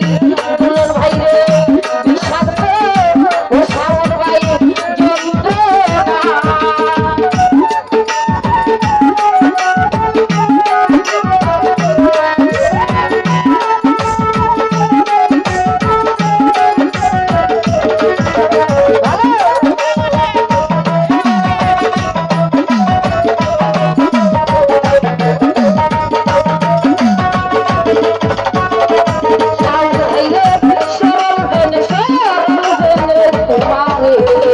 Thank you.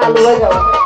চালু হয়ে যাও